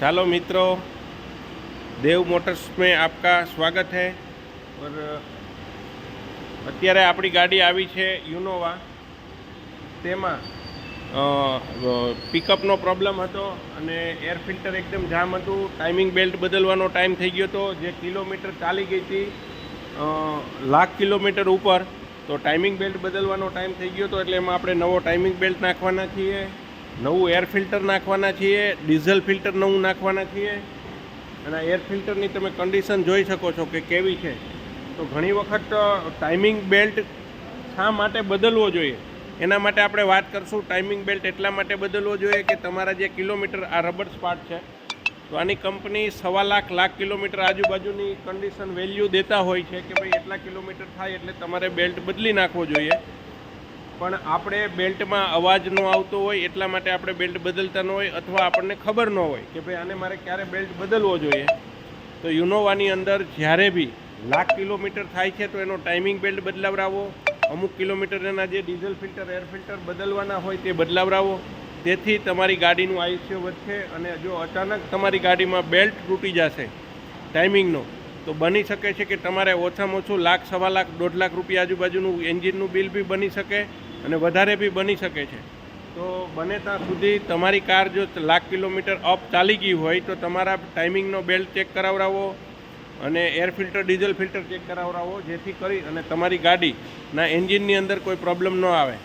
चलो मित्रों देव मोटर्स में आपका સ્વાગત है और અત્યારે આપણી ગાડી આવી છે યુનોવા તેમાં પિકઅપનો પ્રોબ્લેમ હતો અને એર ફિલ્ટર એકદમ જામ હતું ટાઈમિંગ બેલ્ટ બદલવાનો ટાઈમ થઈ ગયો હતો જે કિલોમીટર ચાલી ગઈ હતી અ, લાખ કિલોમીટર ઉપર તો ટાઈમિંગ બેલ્ટ બદલવાનો ટાઈમ થઈ ગયો હતો એટલે એમાં આપણે નવો ટાઈમિંગ બેલ્ટ નાખવાના છીએ નવું એર ફિલ્ટર નાખવાના છીએ ડીઝલ ફિલ્ટર નવું નાખવાના છીએ. અને એર ફિલ્ટરની તમે કન્ડિશન જોઈ શકો છો કે કેવી છે. તો ઘણી વખત ટાઈમિંગ બેલ્ટ શા માટે બદલવો જોઈએ? એના માટે આપણે વાત કરશું. ટાઈમિંગ બેલ્ટ એટલા માટે બદલવો જોઈએ કે તમારા જે કિલોમીટર આ રબર સ્પાટ છે, તો આની કંપની સવા લાખ લાખ કિલોમીટર આજુબાજુની કન્ડિશન વેલ્યુ દેતા હોય છે કે ભાઈ એટલા કિલોમીટર થાય એટલે તમારે બેલ્ટ બદલી નાખવો જોઈએ. પણ આપણે બેલ્ટમાં અવાજ ન આવતો હોય, એટલા માટે આપણે બેલ્ટ બદલતા ન હોય અથવા આપણને ખબર ન હોય કે ભાઈ આને મારે ક્યારે બેલ્ટ બદલવો જોઈએ. તો યુનોવાની અંદર જ્યારે બી લાખ કિલોમીટર થાય છે તો એનો ટાઈમિંગ બેલ્ટ બદલાવરાવો. અમુક કિલોમીટર એના જે ડીઝલ ફિલ્ટર, એર ફિલ્ટર બદલવાના હોય તે બદલાવરાવો. તેથી તમારી ગાડીનું આયુષ્ય વધશે અને જો અચાનક તમારી ગાડીમાં બેલ્ટ તૂટી જશે, ટાઈમિંગનો તો બની શકે છે કે તમારે ઓછામાં ઓછું લાખ, સવા લાખ, દોઢ લાખ રૂપિયા આજુબાજુનું એન્જિનનું બિલ બી બની શકે અને વધારે બી બની શકે છે. તો બને ત્યાં સુધી તમારી કાર જો લાખ કિલોમીટર અપ ચાલી ગઈ હોય તો તમારા ટાઈમિંગનો બેલ્ટ ચેક કરાવડાવો અને air filter, diesel filter check કરાવડાવો, જેથી કરી અને તમારી ગાડીના એન્જિનની અંદર કોઈ પ્રોબ્લેમ ન આવે.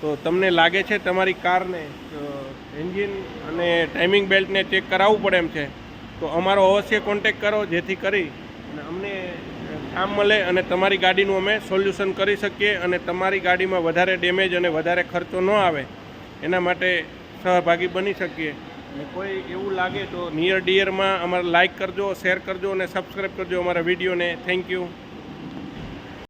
તો તમને લાગે છે તમારી કારને એન્જિન અને ટાઈમિંગ બેલ્ટને ચેક કરાવવું પડે એમ છે? તો અમારો અવશ્ય કોન્ટેક કરો, જેથી કરી અને અમને કામ મળે અને તમારી ગાડીનું અમે સોલ્યુશન કરી શકીએ અને તમારી ગાડીમાં વધારે ડેમેજ અને વધારે ખર્ચો ન આવે, એના માટે સહભાગી બની શકીએ. અને કોઈ એવું લાગે તો નિયર ડિયરમાં અમારે લાઇક કરજો શેર કરજો અને સબસ્ક્રાઈબ કરજો અમારા વિડીયોને થેન્ક યુ